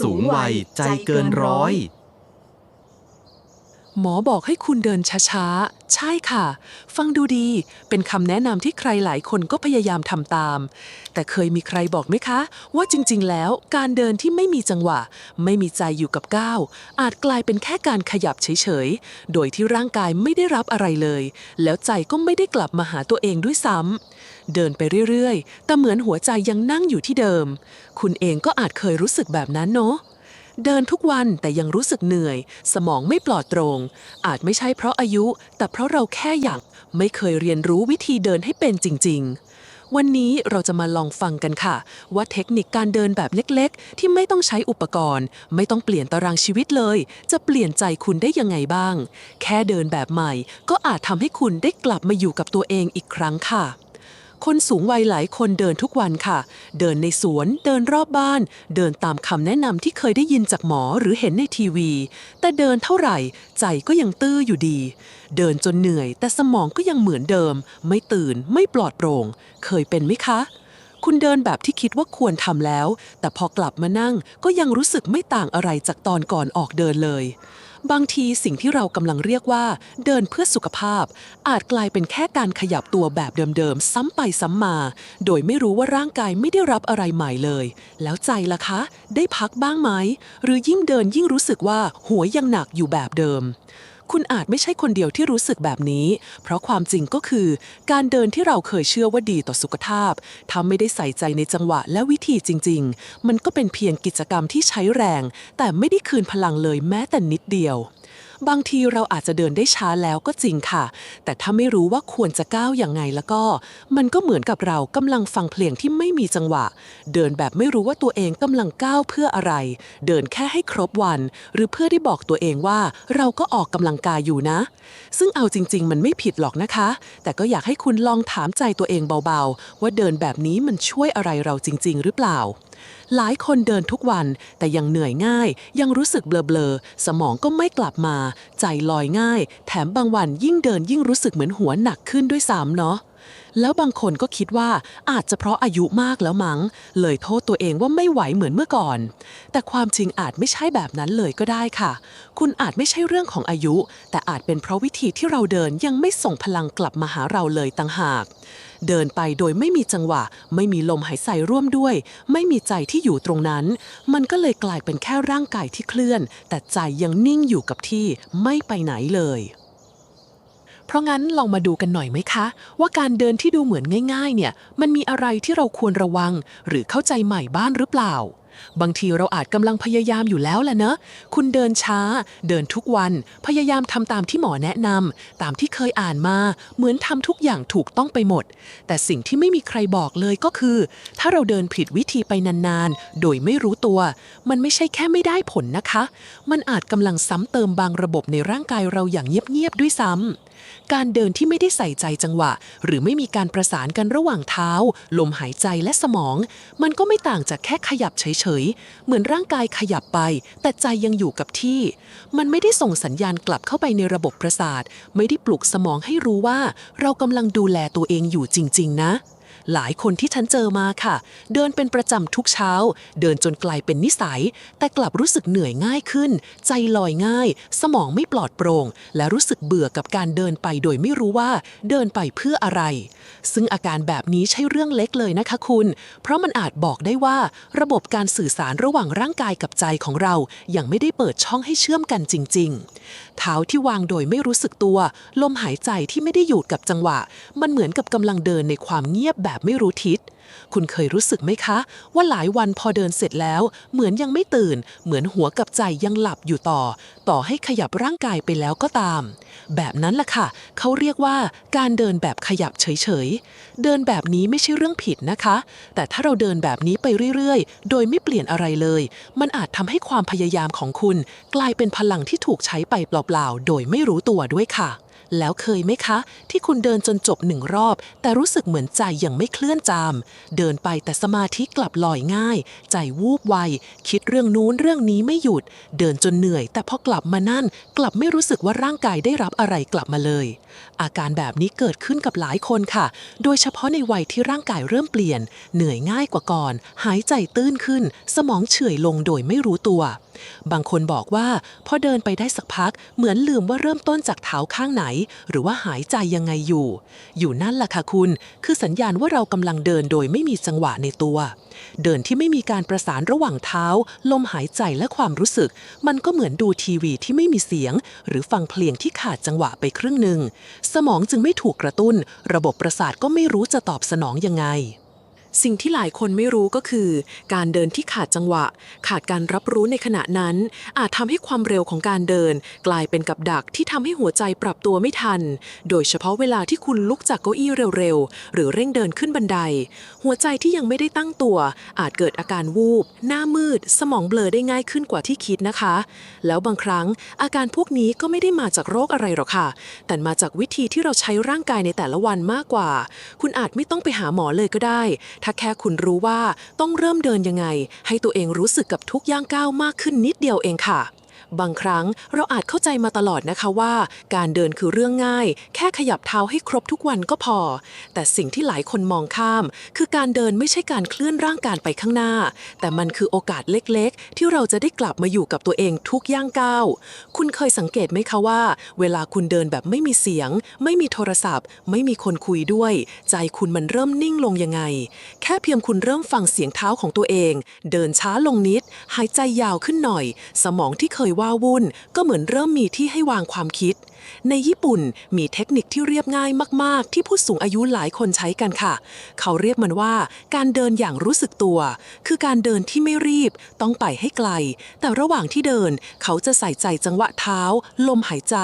สูงวัยใจเกินร้อย หมอบอกให้คุณเดินช้าๆ ใช่ค่ะ ฟังดูดี เป็นคำแนะนำที่ใครหลายคนก็พยายามทำตาม แต่เคยมีใครบอกไหมคะ ว่าจริงๆ แล้วการเดินที่ไม่มีจังหวะ ไม่มีใจอยู่กับก้าวอาจกลายเป็นแค่การขยับเฉยๆ โดยที่ร่างกายไม่ได้รับอะไรเลย แล้วใจก็ไม่ได้กลับมาหาตัวเองด้วยซ้ำเดินไปเรื่อยๆ แต่เหมือนหัวใจยังนั่งอยู่ที่เดิม คุณเองก็อาจเคยรู้สึกแบบนั้นเนาะ เดินทุกวันแต่ยังรู้สึกเหนื่อย สมองไม่ปลอดโปร่งอาจไม่ใช่เพราะอายุ แต่เพราะเราแค่อยากไม่เคยเรียนรู้วิธีเดินให้เป็นจริง ๆ วันนี้เราจะมาลองฟังกันค่ะ ว่าเทคนิคการเดินแบบเล็กๆ ที่ไม่ต้องใช้อุปกรณ์ ไม่ต้องเปลี่ยนตารางชีวิตเลย จะเปลี่ยนใจคุณได้ยังไงบ้าง แค่เดินแบบใหม่ ก็อาจทำให้คุณได้กลับมาอยู่กับตัวเองอีกครั้งค่ะ คนสูงวัยหลายคนเดินทุกวันค่ะ เดินในสวน เดินรอบบ้าน เดินตามคำแนะนำที่เคยได้ยินจากหมอหรือเห็นในทีวี แต่เดินเท่าไหร่ ใจก็ยังตื้ออยู่ดี เดินจนเหนื่อย แต่สมองก็ยังเหมือนเดิม ไม่ตื่น ไม่ปลอดโปร่ง เคยเป็นไหมคะ คุณเดินแบบที่คิดว่าควรทำแล้ว แต่พอกลับมานั่งก็ยังรู้สึกไม่ต่างอะไรจากตอนก่อนออกเดินเลย บางทีสิ่งที่เรากำลังเรียกว่า เดินเพื่อสุขภาพ อาจกลายเป็นแค่การขยับตัวแบบเดิมๆ ซ้ำไปซ้ำมา โดยไม่รู้ว่าร่างกายไม่ได้รับอะไรใหม่เลย แล้วใจล่ะคะ ได้พักบ้างไหม หรือยิ่งเดินยิ่งรู้สึกว่าหัวยังหนักอยู่แบบเดิม คุณอาจไม่ใช่คนเดียวที่รู้สึกแบบนี้ เพราะความจริงก็คือ การเดินที่เราเคยเชื่อว่าดีต่อสุขภาพถ้าไม่ได้ใส่ใจในจังหวะและวิธีจริง ๆ มันก็เป็นเพียงกิจกรรมที่ใช้แรง แต่ไม่ได้คืนพลังเลยแม้แต่นิดเดียว บางทีเราอาจจะเดินได้ช้าแล้วก็จริงค่ะ แต่ถ้าไม่รู้ว่าควรจะก้าวอย่างไงแล้วก็ มันก็เหมือนกับเรากำลังฟังเพลงที่ไม่มีจังหวะ เดินแบบไม่รู้ว่าตัวเองกำลังก้าวเพื่ออะไร เดินแค่ให้ครบวัน หรือเพื่อได้บอกตัวเองว่า เราก็ออกกำลังกายอยู่นะ ซึ่งเอาจริง ๆ มันไม่ผิดหรอกนะคะ แต่ก็อยากให้คุณลองถามใจตัวเองเบาๆ ว่าเดินแบบนี้มันช่วยอะไรเราจริง ๆ หรือเปล่า หลายคนเดินทุกวันแต่ยังเหนื่อยง่าย ยังรู้สึกเบลอๆ สมองก็ไม่กลับมา ใจลอยง่าย แถมบางวันยิ่งเดินยิ่งรู้สึกเหมือนหัวหนักขึ้นด้วยซ้ำเนาะแล้วบางคนก็คิดว่าอาจจะเพราะอายุมากแล้วมั้ง เลยโทษตัวเองว่าไม่ไหวเหมือนเมื่อก่อน แต่ความจริงอาจไม่ใช่แบบนั้นเลยก็ได้ค่ะ คุณอาจไม่ใช่เรื่องของอายุ แต่อาจเป็นเพราะวิธีที่เราเดินยังไม่ส่งพลังกลับมาหาเราเลยต่างหาก เดินไปโดยไม่มีจังหวะ ไม่มีลมหายใจร่วมด้วย ไม่มีใจที่อยู่ตรงนั้น มันก็เลยกลายเป็นแค่ร่างกายที่เคลื่อน แต่ใจยังนิ่งอยู่กับที่ไม่ไปไหนเลยเพราะงั้นลองมาดูกันหน่อยไหมคะ ว่าการเดินที่ดูเหมือนง่าย ๆ เนี่ย มันมีอะไรที่เราควรระวัง หรือเข้าใจใหม่บ้านหรือเปล่า บางทีเราอาจกำลังพยายามอยู่แล้วแหละเนอะคุณเดินช้า เดินทุกวัน พยายามทำตามที่หมอแนะนำตามที่เคยอ่านมา เหมือนทำทุกอย่างถูกต้องไปหมด แต่สิ่งที่ไม่มีใครบอกเลยก็คือ ถ้าเราเดินผิดวิธีไปนานๆ โดยไม่รู้ตัว มันไม่ใช่แค่ไม่ได้ผลนะคะ มันอาจกำลังซ้ำเติมบางระบบในร่างกายเราอย่างเงียบๆด้วยซ้ำ การเดินที่ไม่ได้ใส่ใจจังหวะ หรือไม่มีการประสานกันระหว่างเท้า ลมหายใจและสมอง มันก็ไม่ต่างจากแค่ขยับเฉยๆ เหมือนร่างกายขยับไป แต่ใจยังอยู่กับที่ มันไม่ได้ส่งสัญญาณกลับเข้าไปในระบบประสาท ไม่ได้ปลุกสมองให้รู้ว่า เรากำลังดูแลตัวเองอยู่จริง ๆ นะ หลายคนที่ฉันเจอมาค่ะ เดินเป็นประจำทุกเช้า เดินจนกลายเป็นนิสัย แต่กลับรู้สึกเหนื่อยง่ายขึ้น ใจลอยง่าย สมองไม่ปลอดโปร่ง และรู้สึกเบื่อกับการเดินไปโดยไม่รู้ว่าเดินไปเพื่ออะไร ซึ่งอาการแบบนี้ใช่เรื่องเล็กเลยนะคะคุณ เพราะมันอาจบอกได้ว่า ระบบการสื่อสารระหว่างร่างกายกับใจของเรา ยังไม่ได้เปิดช่องให้เชื่อมกันจริง ๆ เท้าที่วางโดยไม่รู้สึกตัว ลมหายใจที่ไม่ได้อยู่กับจังหวะ มันเหมือนกับกำลังเดินในความเงียบแบบไม่รู้ทิศ คุณเคยรู้สึกไหมคะ ว่าหลายวันพอเดินเสร็จแล้ว เหมือนยังไม่ตื่น เหมือนหัวกับใจยังหลับอยู่ต่อ ต่อให้ขยับร่างกายไปแล้วก็ตาม แบบนั้นล่ะค่ะ เขาเรียกว่าการเดินแบบขยับเฉยๆ เดินแบบนี้ไม่ใช่เรื่องผิดนะคะ แต่ถ้าเราเดินแบบนี้ไปเรื่อยๆ โดยไม่เปลี่ยนอะไรเลย มันอาจทำให้ความพยายามของคุณ กลายเป็นพลังที่ถูกใช้ไปเปล่าๆ โดยไม่รู้ตัวด้วยค่ะ แล้วเคยไหมคะ ที่คุณเดินจนจบหนึ่งรอบ แต่รู้สึกเหมือนใจยังไม่เคลื่อนจาม เดินไปแต่สมาธิกลับลอยง่าย ใจวูบไว คิดเรื่องนู้นเรื่องนี้ไม่หยุด เดินจนเหนื่อย แต่พอกลับมานั่น กลับไม่รู้สึกว่าร่างกายได้รับอะไรกลับมาเลย อาการแบบนี้เกิดขึ้นกับหลายคนค่ะ โดยเฉพาะในวัยที่ร่างกายเริ่มเปลี่ยน เหนื่อยง่ายกว่าก่อน หายใจตื้นขึ้น สมองเฉื่อยลงโดยไม่รู้ตัว บางคนบอกว่าพอเดินไปได้สักพัก เหมือนลืมว่าเริ่มต้นจากเท้าข้างไหนหรือว่าหายใจยังไงอยู่ อยู่นั่นล่ะค่ะคุณ คือสัญญาณว่าเรากำลังเดินโดยไม่มีจังหวะในตัว เดินที่ไม่มีการประสานระหว่างเท้า ลมหายใจและความรู้สึก มันก็เหมือนดูทีวีที่ไม่มีเสียง หรือฟังเพลงที่ขาดจังหวะไปครึ่งหนึ่ง สมองจึงไม่ถูกกระตุ้น ระบบประสาทก็ไม่รู้จะตอบสนองยังไง สิ่งที่หลายคนไม่รู้ก็คือ การเดินที่ขาดจังหวะ ขาดการรับรู้ในขณะนั้น อาจทำให้ความเร็วของการเดิน กลายเป็นกับดักที่ทำให้หัวใจปรับตัวไม่ทัน โดยเฉพาะเวลาที่คุณลุกจากเก้าอี้เร็วๆ หรือเร่งเดินขึ้นบันได หัวใจที่ยังไม่ได้ตั้งตัว อาจเกิดอาการวูบ หน้ามืด สมองเบลอได้ง่ายขึ้นกว่าที่คิดนะคะ แล้วบางครั้งอาการพวกนี้ก็ไม่ได้มาจากโรคอะไรหรอกค่ะ แต่มาจากวิธีที่เราใช้ร่างกายในแต่ละวันมากกว่า คุณอาจไม่ต้องไปหาหมอเลยก็ได้ถ้าแค่คุณรู้ว่าต้องเริ่มเดินยังไง ให้ตัวเองรู้สึกกับทุกย่างก้าวมากขึ้นนิดเดียวเองค่ะ บางครั้งเราอาจเข้าใจมาตลอดนะคะว่า การเดินคือเรื่องง่าย แค่ขยับเท้าให้ครบทุกวันก็พอ แต่สิ่งที่หลายคนมองข้าม คือการเดินไม่ใช่การเคลื่อนร่างกายไปข้างหน้า แต่มันคือโอกาสเล็กๆ ที่เราจะได้กลับมาอยู่กับตัวเองทุกย่างก้าว คุณเคยสังเกตไหมคะว่า เวลาคุณเดินแบบไม่มีเสียง ไม่มีโทรศัพท์ ไม่มีคนคุยด้วย ใจคุณมันเริ่มนิ่งลงยังไง แค่เพียงคุณเริ่มฟังเสียงเท้าของตัวเอง เดินช้าลงนิด หายใจยาวขึ้นหน่อย สมองที่เคยว่าว่าวุ่น ก็เหมือนเริ่มมีที่ให้วางความคิด ในญี่ปุ่นมีเทคนิคที่เรียบง่ายมาก ๆ ที่ผู้สูงอายุหลายคนใช้กันค่ะ เขาเรียกมันว่าการเดินอย่างรู้สึกตัว คือการเดินที่ไม่รีบ ต้องไปให้ไกล แต่ระหว่างที่เดิน เขาจะใส่ใจจังหวะเท้า ลมหายใจ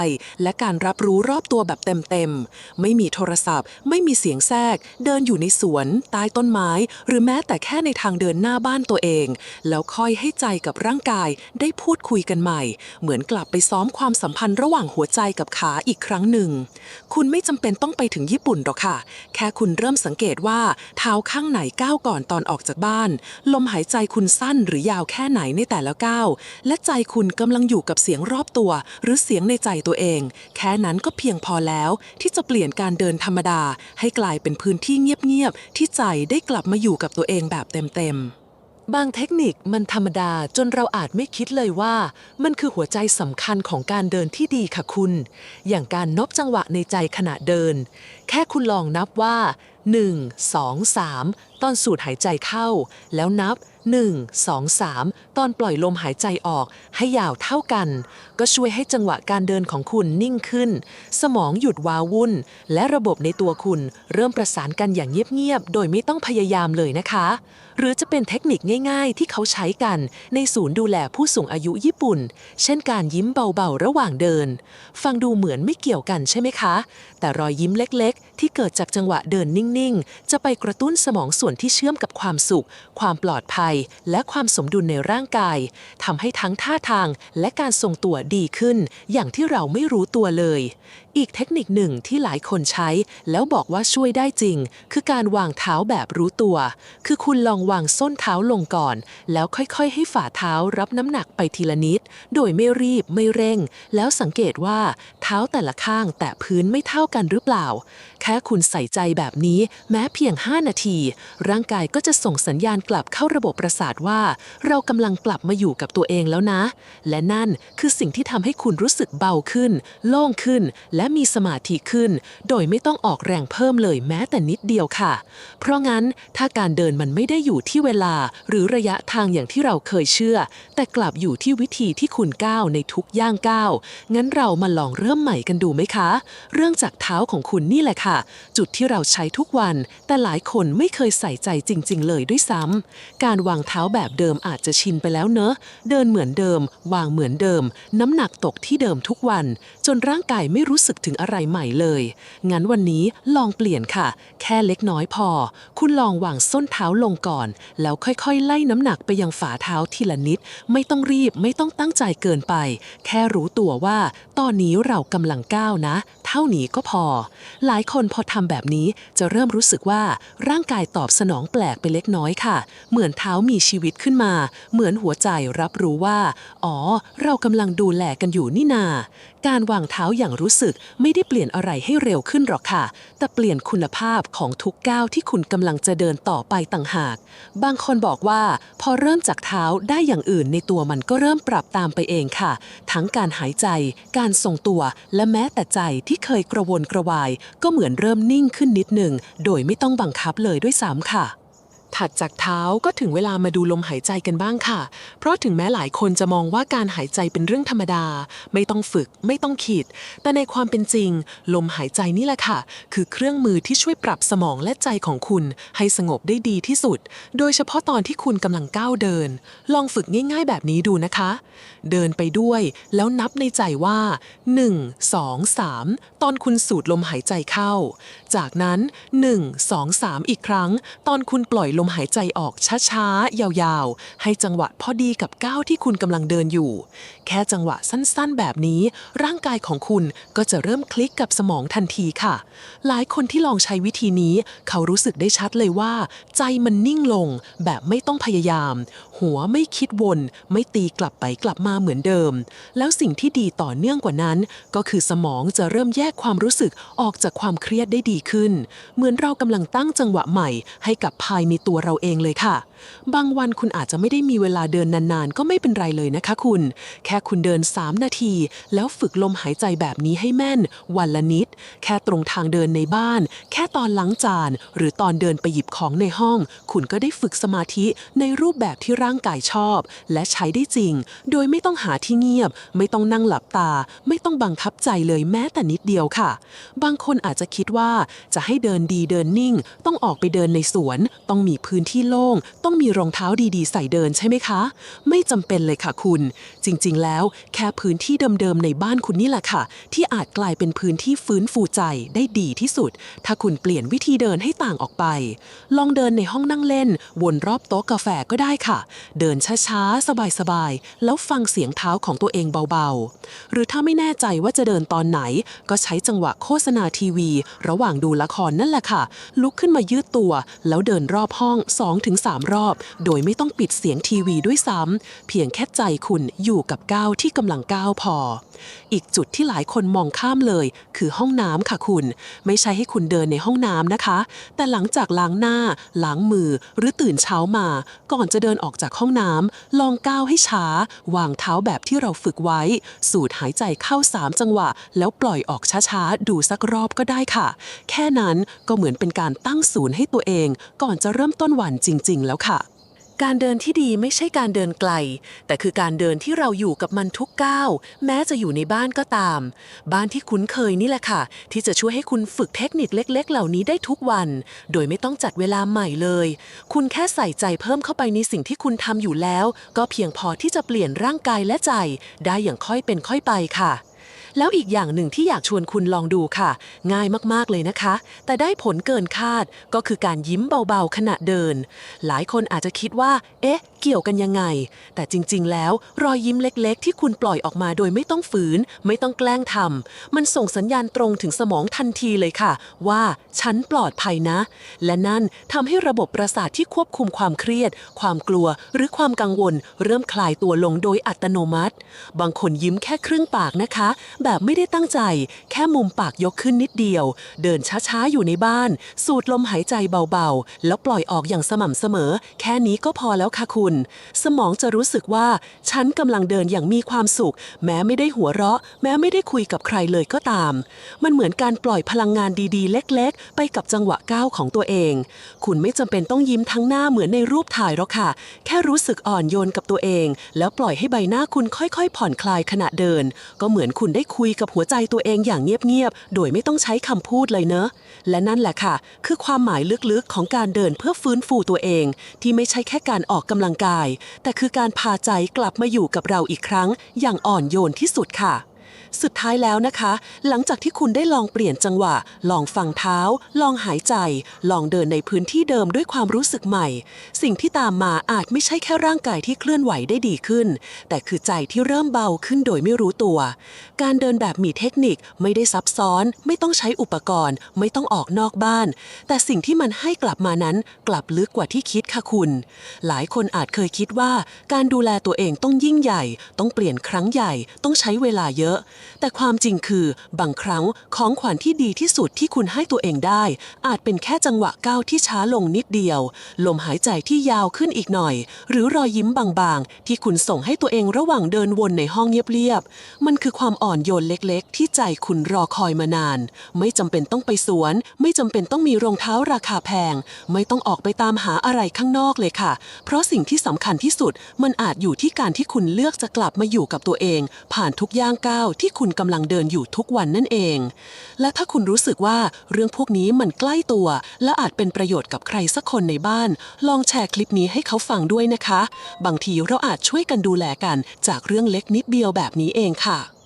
และการรับรู้รอบตัวแบบเต็ม ๆ ไม่มีโทรศัพท์ ไม่มีเสียงแทรก เดินอยู่ในสวน ใต้ต้นไม้ หรือแม้แต่แค่ในทางเดินหน้าบ้านตัวเอง แล้วค่อยให้ใจกับร่างกายได้พูดคุยกันใหม่ เหมือนกลับไปซ้อมความสัมพันธ์ระหว่างหัวใจกับขาอีกครั้งหนึ่ง คุณไม่จำเป็นต้องไปถึงญี่ปุ่นหรอกค่ะ แค่คุณเริ่มสังเกตว่าเท้าข้างไหนก้าวก่อนตอนออกจากบ้าน ลมหายใจคุณสั้นหรือยาวแค่ไหนในแต่ละก้าว และใจคุณกำลังอยู่กับเสียงรอบตัว หรือเสียงในใจตัวเอง แค่นั้นก็เพียงพอแล้วที่จะเปลี่ยนการเดินธรรมดา ให้กลายเป็นพื้นที่เงียบๆที่ใจได้กลับมาอยู่กับตัวเองแบบเต็มๆ บางเทคนิคมันธรรมดาจนเราอาจไม่คิดเลยว่า มันคือหัวใจสำคัญของการเดินที่ดีค่ะคุณ อย่างการนบจังหวะในใจขณะเดิน แค่คุณลองนับว่า 1 2 3 ตอนสูดหายใจเข้า แล้วนับ 1 2 3 ตอนปล่อยลมหายใจออกให้ยาวเท่ากัน ก็ช่วยให้จังหวะการเดินของคุณนิ่งขึ้น สมองหยุดวาวุ่น และระบบในตัวคุณเริ่มประสานกันอย่างเงียบๆโดยไม่ต้องพยายามเลยนะคะ หรือจะเป็นเทคนิคง่าย ๆ ที่เขาใช้กันในศูนย์ดูแลผู้สูงอายุญี่ปุ่น เช่นการยิ้มเบาๆ ระหว่างเดิน ฟังดูเหมือนไม่เกี่ยวกันใช่ไหมคะ แต่รอยยิ้มเล็กๆ ที่เกิดจากจังหวะเดินนิ่งๆ จะไปกระตุ้นสมองส่วนที่เชื่อมกับความสุข ความปลอดภัย และความสมดุลในร่างกายทำให้ทั้งท่าทางและการทรงตัวดีขึ้น อย่างที่เราไม่รู้ตัวเลยอีกเทคนิคหนึ่งที่หลายคนใช้ แล้วบอกว่าช่วยได้จริง คือการวางเท้าแบบรู้ตัว คือคุณลองวางส้นเท้าลงก่อน แล้วค่อยๆ ให้ฝ่าเท้ารับน้ำหนักไปทีละนิด โดยไม่รีบไม่เร่ง แล้วสังเกตว่าเท้าแต่ละข้างแตะพื้นไม่เท่ากันหรือเปล่า แค่คุณใส่ใจแบบนี้แม้เพียง 5 นาที ร่างกายก็จะส่งสัญญาณกลับเข้าระบบประสาทว่า เรากำลังกลับมาอยู่กับตัวเองแล้วนะ และนั่นคือสิ่งที่ทำให้คุณรู้สึกเบาขึ้น โล่งขึ้นและและมีสมาธิขึ้น โดยไม่ต้องออกแรงเพิ่มเลยแม้แต่นิดเดียวค่ะ เพราะงั้นถ้าการเดินมันไม่ได้อยู่ที่เวลา หรือระยะทางอย่างที่เราเคยเชื่อ แต่กลับอยู่ที่วิธีที่คุณก้าวในทุกย่างก้าวงั้นเรามาลองเริ่มใหม่กันดูไหมคะ เรื่องจากเท้าของคุณนี่แหละค่ะ จุดที่เราใช้ทุกวัน แต่หลายคนไม่เคยใส่ใจจริง ๆ เลยด้วยซ้ำการวางเท้าแบบเดิมอาจจะชินไปแล้วเนอะ เดินเหมือนเดิม วางเหมือนเดิม น้ำหนักตกที่เดิมทุกวัน จนร่างกายไม่รู้สึกถึงอะไรใหม่เลย งั้นวันนี้ลองเปลี่ยนค่ะ แค่เล็กน้อยพอ คุณลองวางส้นเท้าลงก่อน แล้วค่อยๆ ไล่น้ำหนักไปยังฝ่าเท้าทีละนิด ไม่ต้องรีบไม่ต้องตั้งใจเกินไป แค่รู้ตัวว่า ตอนนี้เรากำลังก้าวนะ เท่านี้ก็พอ หลายคนพอทำแบบนี้จะเริ่มรู้สึกว่าร่างกายตอบสนองแปลกไปเล็กน้อยค่ะ เหมือนเท้ามีชีวิตขึ้นมา เหมือนหัวใจรับรู้ว่า อ๋อ เรากำลังดูแลกันอยู่นี่นา การวางเท้าอย่างรู้สึกไม่ได้เปลี่ยนอะไรให้เร็วขึ้นหรอกค่ะ แต่เปลี่ยนคุณภาพของทุกก้าวที่คุณกำลังจะเดินต่อไปต่างหาก บางคนบอกว่า พอเริ่มจากเท้าได้อย่างอื่นในตัวมันก็เริ่มปรับตามไปเองค่ะ ทั้งการหายใจ การทรงตัวและแม้แต่ใจที่เคยกระวนกระวาย ก็เหมือนเริ่มนิ่งขึ้นนิดหนึ่ง โดยไม่ต้องบังคับเลยด้วยซ้ำค่ะ ถัดจากเท้าก็ถึงเวลามาดูลมหายใจกันบ้างค่ะ เพราะถึงแม้หลายคนจะมองว่าการหายใจเป็นเรื่องธรรมดา ไม่ต้องฝึก ไม่ต้องขีด แต่ในความเป็นจริง ลมหายใจนี่แหละค่ะ คือเครื่องมือที่ช่วยปรับสมองและใจของคุณ ให้สงบได้ดีที่สุด โดยเฉพาะตอนที่คุณกำลังก้าวเดิน ลองฝึกง่าย ๆ แบบนี้ดูนะคะ เดินไปด้วยแล้วนับในใจว่า 1 2 3 ตอนคุณสูดลมหายใจเข้า จากนั้น 1 2 3 อีกครั้ง ตอนคุณปล่อยลลมหายใจออกช้าๆ ยาวๆ ให้จังหวะพอดีกับก้าวที่คุณกำลังเดินอยู่ แค่จังหวะสั้นๆ แบบนี้ ร่างกายของคุณก็จะเริ่มคลิกกับสมองทันทีค่ะ หลายคนที่ลองใช้วิธีนี้ เขารู้สึกได้ชัดเลยว่า ใจมันนิ่งลงแบบไม่ต้องพยายาม หัวไม่คิดวน ไม่ตีกลับไปกลับมาเหมือนเดิม แล้วสิ่งที่ดีต่อเนื่องกว่านั้น ก็คือสมองจะเริ่มแยกความรู้สึกออกจากความเครียดได้ดีขึ้น เหมือนเรากำลังตั้งจังหวะใหม่ให้กับภายในตัวัวเราเองเลยค่ะ บางวันคุณอาจจะไม่ได้มีเวลาเดินนานๆ ก็ไม่เป็นไรเลยนะคะคุณ แค่คุณเดิน 3 นาที แล้วฝึกลมหายใจแบบนี้ให้แม่น วันละนิด แค่ตรงทางเดินในบ้าน แค่ตอนล้างจาน หรือตอนเดินไปหยิบของในห้อง คุณก็ได้ฝึกสมาธิในรูปแบบที่ร่างกายชอบ และใช้ได้จริง โดยไม่ต้องหาที่เงียบ ไม่ต้องนั่งหลับตา ไม่ต้องบังคับใจเลยแม้แต่นิดเดียวค่ะ บางคนอาจจะคิดว่าจะให้เดินดีเดินนิ่ง ต้องออกไปเดินในสวน ต้องมีพื้นที่โล่งต้ององมีรองเท้าดีๆ ใส่เดินใช่ไหมคะ ไม่จำเป็นเลยค่ะคุณ จริงๆ แล้วแค่พื้นที่เดิมๆ ในบ้านคุณนี่แหละค่ะ ที่อาจกลายเป็นพื้นที่ฟื้นฟูใจได้ดีที่สุด ถ้าคุณเปลี่ยนวิธีเดินให้ต่างออกไป ลองเดินในห้องนั่งเล่น วนรอบโต๊ะกาแฟก็ได้ค่ะ เดินช้าๆ สบายๆ แล้วฟังเสียงเท้าของตัวเองเบาๆ หรือถ้าไม่แน่ใจว่าจะเดินตอนไหน ก็ใช้จังหวะโฆษณาทีวี ระหว่างดูละครนั่นแหละค่ะ ลุกขึ้นมายืดตัว แล้วเดินรอบห้อง 2-3 รอบโดยไม่ต้องปิดเสียงทีวีด้วยซ้ำเพียงแค่ใจคุณอยู่กับก้าวที่กำลังก้าวพอ อีกจุดที่หลายคนมองข้ามเลย คือห้องน้ำค่ะคุณ ไม่ใช่ให้คุณเดินในห้องน้ำนะคะ แต่หลังจากล้างหน้า ล้างมือ หรือตื่นเช้ามา ก่อนจะเดินออกจากห้องน้ำลองก้าวให้ช้า วางเท้าแบบที่เราฝึกไว้ สูดหายใจเข้า3จังหวะ แล้วปล่อยออกช้าๆ ดูสักรอบก็ได้ค่ะ แค่นั้นก็เหมือนเป็นการตั้งศูนย์ให้ตัวเอง ก่อนจะเริ่มต้นวันจริง ๆ แล้วค่ะ การเดินที่ดีไม่ใช่การเดินไกล แต่คือการเดินที่เราอยู่กับมันทุกก้าว แม้จะอยู่ในบ้านก็ตาม บ้านที่คุ้นเคยนี่แหละค่ะ ที่จะช่วยให้คุณฝึกเทคนิคเล็ก ๆ เหล่านี้ได้ทุกวัน โดยไม่ต้องจัดเวลาใหม่เลย คุณแค่ใส่ใจเพิ่มเข้าไปในสิ่งที่คุณทำอยู่แล้ว ก็เพียงพอที่จะเปลี่ยนร่างกายและใจ ได้อย่างค่อยเป็นค่อยไปค่ะ แล้วอีกอย่างหนึ่งที่อยากชวนคุณลองดูค่ะ ง่ายมากๆเลยนะคะ แต่ได้ผลเกินคาดก็คือการยิ้มเบาๆขณะเดิน หลายคนอาจจะคิดว่า เอ๊ะ เกี่ยวกันยังไง แต่จริงๆ แล้วรอยยิ้มเล็กๆ ที่คุณปล่อยออกมาโดยไม่ต้องฝืน ไม่ต้องแกล้งทำมันส่งสัญญาณตรงถึงสมองทันทีเลยค่ะ ว่าฉันปลอดภัยนะ และนั่นทำให้ระบบประสาทที่ควบคุมความเครียด ความกลัว หรือความกังวล เริ่มคลายตัวลงโดยอัตโนมัติ บางคนยิ้มแค่ครึ่งปากนะคะแบบไม่ได้ตั้งใจ แค่มุมปากยกขึ้นนิดเดียว เดินช้าๆ อยู่ในบ้าน สูดลมหายใจเบาๆ แล้วปล่อยออกอย่างสม่ำเสมอ แค่นี้ก็พอแล้วค่ะคุณ สมองจะรู้สึกว่า ฉันกำลังเดินอย่างมีความสุข แม้ไม่ได้หัวเราะ แม้ไม่ได้คุยกับใครเลยก็ตาม มันเหมือนการปล่อยพลังงานดีๆ เล็ก ๆ ไปกับจังหวะก้าวของตัวเอง คุณไม่จำเป็นต้องยิ้มทั้งหน้าเหมือนในรูปถ่ายหรอกค่ะ แค่รู้สึกอ่อนโยนกับตัวเอง แล้วปล่อยให้ใบหน้าคุณค่อยๆ ผ่อนคลายขณะเดิน ก็เหมือนคุณได้คุยกับหัวใจตัวเองอย่างเงียบๆ โดยไม่ต้องใช้คำพูดเลยเนอะ และนั่นแหละค่ะ คือความหมายลึกๆของการเดินเพื่อฟื้นฟูตัวเอง ที่ไม่ใช่แค่การออกกำลังกาย แต่คือการพาใจกลับมาอยู่กับเราอีกครั้ง อย่างอ่อนโยนที่สุดค่ะ สุดท้ายแล้วนะคะ หลังจากที่คุณได้ลองเปลี่ยนจังหวะ ลองฟังเท้า ลองหายใจ ลองเดินในพื้นที่เดิมด้วยความรู้สึกใหม่ สิ่งที่ตามมาอาจไม่ใช่แค่ร่างกายที่เคลื่อนไหวได้ดีขึ้น แต่คือใจที่เริ่มเบาขึ้นโดยไม่รู้ตัว การเดินแบบมีเทคนิคไม่ได้ซับซ้อน ไม่ต้องใช้อุปกรณ์ ไม่ต้องออกนอกบ้าน แต่สิ่งที่มันให้กลับมานั้น กลับลึกกว่าที่คิดค่ะคุณ หลายคนอาจเคยคิดว่า การดูแลตัวเองต้องยิ่งใหญ่ ต้องเปลี่ยนครั้งใหญ่ ต้องใช้เวลาเยอะแต่ความจริงคือบางครั้งของขวัญที่ดีที่สุดที่คุณให้ตัวเองได้ อาจเป็นแค่จังหวะก้าวที่ช้าลงนิดเดียว ลมหายใจที่ยาวขึ้นอีกหน่อย หรือรอยยิ้มบางๆ ที่คุณส่งให้ตัวเองระหว่างเดินวนในห้องเงียบๆมันคือความอ่อนโยนเล็กๆ ที่ใจคุณรอคอยมานาน ไม่จำเป็นต้องไปสวน ไม่จำเป็นต้องมีรองเท้าราคาแพง ไม่ต้องออกไปตามหาอะไรข้างนอกเลยค่ะ เพราะสิ่งที่สำคัญที่สุดมันอาจอยู่ที่การที่คุณเลือกจะกลับมาอยู่กับตัวเอง ผ่านทุกย่างก้าวที่ที่คุณกำลังเดินอยู่ทุกวันนั่นเอง และถ้าคุณรู้สึกว่าเรื่องพวกนี้มันใกล้ตัว และอาจเป็นประโยชน์กับใครสักคนในบ้าน ลองแชร์คลิปนี้ให้เขาฟังด้วยนะคะ บางทีเราอาจช่วยกันดูแลกันจากเรื่องเล็กนิดเดียวแบบนี้เองค่ะ